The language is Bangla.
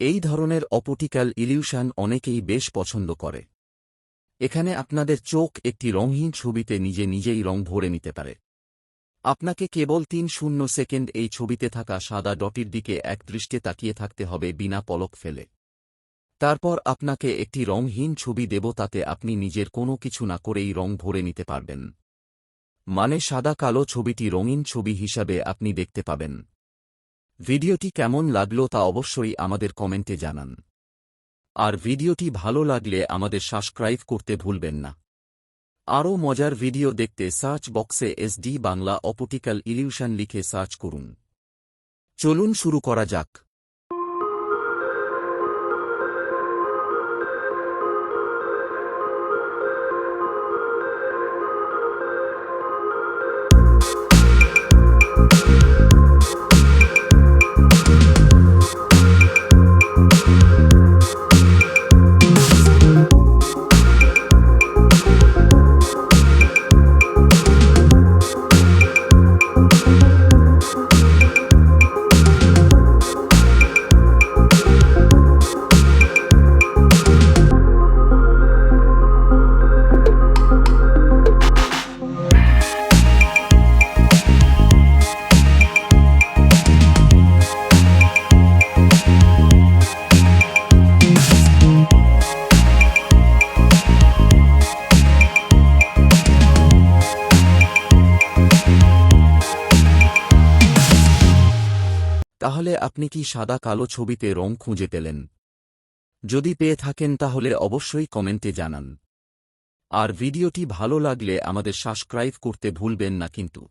এই ধরনের অপটিক্যাল ইলিউশন অনেকেই বেশ পছন্দ করে। এখানে আপনাদের চোখ একটি রঙহীন ছবিতে নিজে নিজেই রং ভরে নিতে পারে। আপনাকে কেবল তিন শূন্য সেকেন্ড এই ছবিতে থাকা সাদা ডটির দিকে এক দৃষ্টে তাকিয়ে থাকতে হবে বিনা পলক ফেলে। তারপর আপনাকে একটি রংহীন ছবি দেব তাতে আপনি নিজের কোনো কিছু না করেই রং ভরে নিতে পারবেন। মানে সাদা কালো ছবিটি রঙিন ছবি হিসাবে আপনি দেখতে পাবেন। ভিডিওটি কেমন লাগল তা অবশ্যই আমাদের কমেন্টে জানান। আর ভিডিওটি ভালো লাগলে আমাদের সাবস্ক্রাইব করতে ভুলবেন না। আরও মজার ভিডিও দেখতে সার্চ বক্সে এসডি বাংলা অপটিক্যাল ইলিউশন লিখে সার্চ করুন। চলুন শুরু করা যাক। তাহলে আপনি কি সাদা কালো ছবিতে রং খুঁজে পেলেন? যদি পেয়ে থাকেন তাহলে অবশ্যই কমেন্টে জানান। আর ভিডিওটি ভালো লাগলে আমাদের সাবস্ক্রাইব করতে ভুলবেন না কিন্তু।